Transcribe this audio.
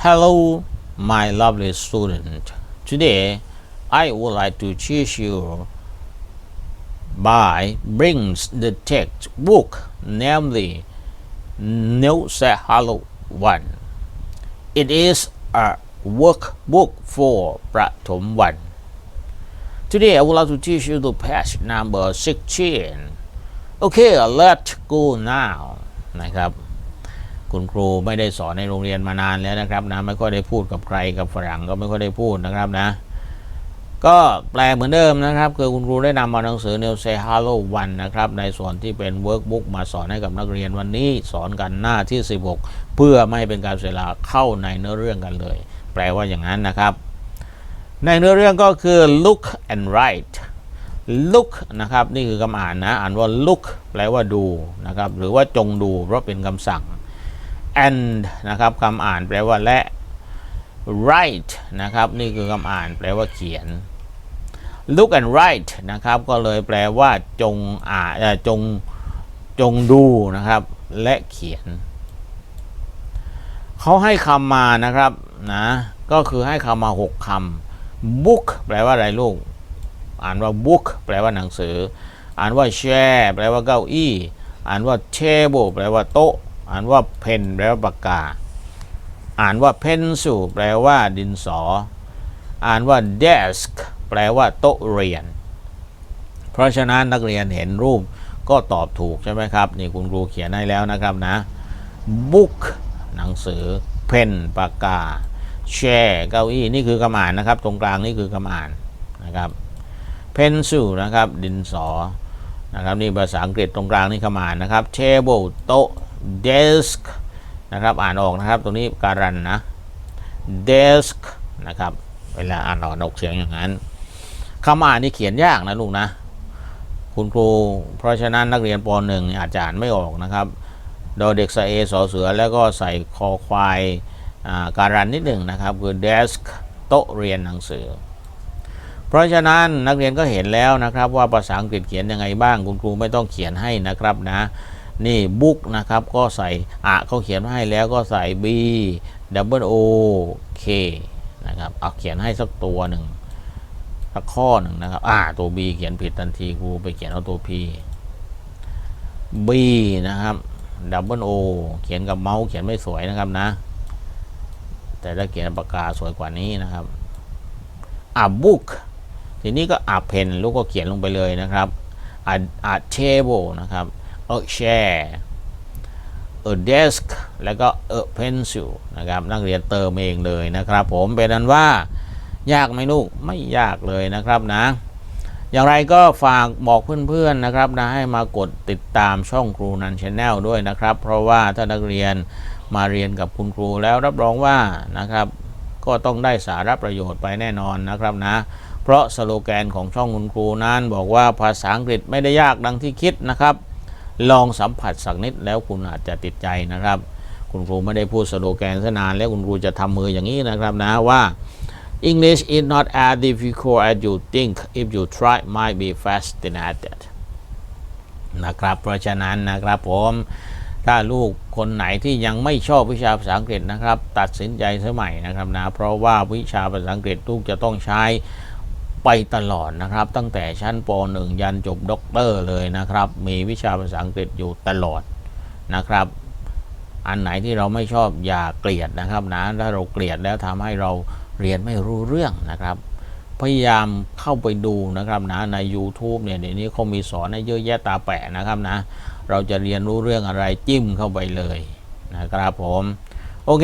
Hello, my lovely student. Today, I would like to teach you by brings the textbook, namely New Say Hello One. It is a workbook for ประถมวัน Today, I would like to teach you the page number 16. Okay, let's go now. นะครับ คุณครูไม่ได้สอนในโรงเรียนมานานแล้วนะครับนะไม่ค่อยได้พูดกับใครกับฝรั่งก็ไม่ค่อยได้พูดนะครับนะ ก็แปลเหมือนเดิมนะครับ คือคุณครูได้นำมาหนังสือ New Say Hello One นะครับ ในส่วนที่เป็น workbook มาสอนให้กับนักเรียนวันนี้สอนกันหน้าที่ 16 เพื่อไม่ให้เป็นการเสียเวลาเข้าในเนื้อเรื่องกันเลย แปลว่าอย่างนั้นนะครับ ในเนื้อเรื่องก็คือ look and write look นะครับ นี่คือคำอ่านนะ อ่านว่า look แปลว่าดูนะครับ หรือว่าจงดูเพราะเป็นคำสั่ง and นะครับคำอ่านแปลว่าและ write นะครับ นี่คือคำอ่านแปลว่าเขียน look and write นะครับ ก็เลยแปลว่าจงอ่านจงจงดูนะครับ และเขียน เขาให้คำมานะครับนะก็คือให้คำมาหกคำ book แปลว่าอะไรลูก อ่านว่า book แปลว่าหนังสือ อ่านว่า chair แปลว่าเก้าอี้ อ่านว่า table แปลว่าโต๊ะ อ่านว่า pen แปลว่าปากกา อ่านว่า pencil แปลว่าดินสอ อ่านว่า desk แปลว่าโต๊ะเรียน เพราะฉะนั้นนักเรียนเห็นรูปก็ตอบถูกใช่ไหมครับ นี่คุณครูเขียนให้แล้วนะครับนะ book หนังสือ pen ปากกา chair เก้าอี้นี่คือคำอ่านนะครับ ตรงกลางนี่คือคำอ่านนะครับ pencil นะครับดินสอนะครับนี่ภาษาอังกฤษตรงกลางนี่คำอ่านนะครับ table โต๊ะ desk นะครับอ่านออกนะครับตรงนี้การันนะ desk นะครับเวลาอ่านออกนกเสียงอย่างนั้นคำอ่านนี่เขียนยากนะลูกนะ คุณครูเพราะฉะนั้นนักเรียนป .1 อาจจะอ่านไม่ออกนะครับดอเด็กสระเอสอเสือแล้วก็ใส่คอควายการันนิดหนึ่งนะครับ คือ desk โต๊ะเรียนหนังสือ เพราะฉะนั้นนักเรียนก็เห็นแล้วนะครับว่าภาษาอังกฤษเขียนยังไงบ้าง คุณครูไม่ต้องเขียนให้นะครับนะ นี่บุ๊กนะครับก็ใส่อะเขาเขียนมาให้แล้วก็ใส่ b double o k นะครับเอาเขียนให้สักตัวหนึ่งสักข้อหนึ่งนะครับอ่าตัว b เขียนผิดทันทีครูไปเขียนเอาตัว p b นะครับ double o เขียนกับเมาส์เขียนไม่สวยนะครับนะ แต่ถ้าเขียนปากกาสวยกว่านี้นะครับอ่า book ทีนี้ก็อ่าเพนลูกก็เขียนลงไปเลยนะครับอ่าอ่า table นะครับ a chair a desk แล้วก็ a pencil นะครับ นักเรียนเติมเองเลยนะครับ ผมเป็นนั้นว่ายากไหมลูกไม่ยากเลยนะครับนะ อย่างไรก็ฝากบอกเพื่อนๆนะครับนะให้มากดติดตามช่องครูนันชาแนลด้วยนะครับ เพราะว่าถ้านักเรียนมาเรียนกับคุณครูแล้วรับรองว่านะครับ ก็ต้องได้สาระประโยชน์ไปแน่นอนนะครับนะ เพราะสโลแกนของช่องคุณครูนั้นบอกว่าภาษาอังกฤษไม่ได้ยากดังที่คิดนะครับ ลองสัมผัสสักนิดแล้วคุณอาจจะติดใจนะครับ คุณครูไม่ได้พูดสโลแกนซะนานแล้วคุณครูจะทำมืออย่างนี้นะครับนะว่า English is not as difficult as you think if you try might be fasting at it นะครับ เพราะฉะนั้นนะครับผมถ้าลูกคนไหนที่ยังไม่ชอบวิชาภาษาอังกฤษนะครับ ตัดสินใจสมัยนะครับนะเพราะว่าวิชาภาษาอังกฤษลูกจะต้องใช้ ไปตลอดนะครับ ตั้งแต่ชั้นป .1 ยันจบด็อกเตอร์เลยนะครับ มีวิชาภาษาอังกฤษอยู่ตลอดนะครับ อันไหนที่เราไม่ชอบอย่าเกลียดนะครับนะถ้าเราเกลียดแล้วทำให้เราเรียนไม่รู้เรื่องนะครับ พยายามเข้าไปดูนะครับนะใน YouTube เนี่ยเดี๋ยวนี้เขามีสอนให้เยอะแยะตาแปะนะครับนะ เราจะเรียนรู้เรื่องอะไรจิ้มเข้าไปเลยนะครับผม โอเค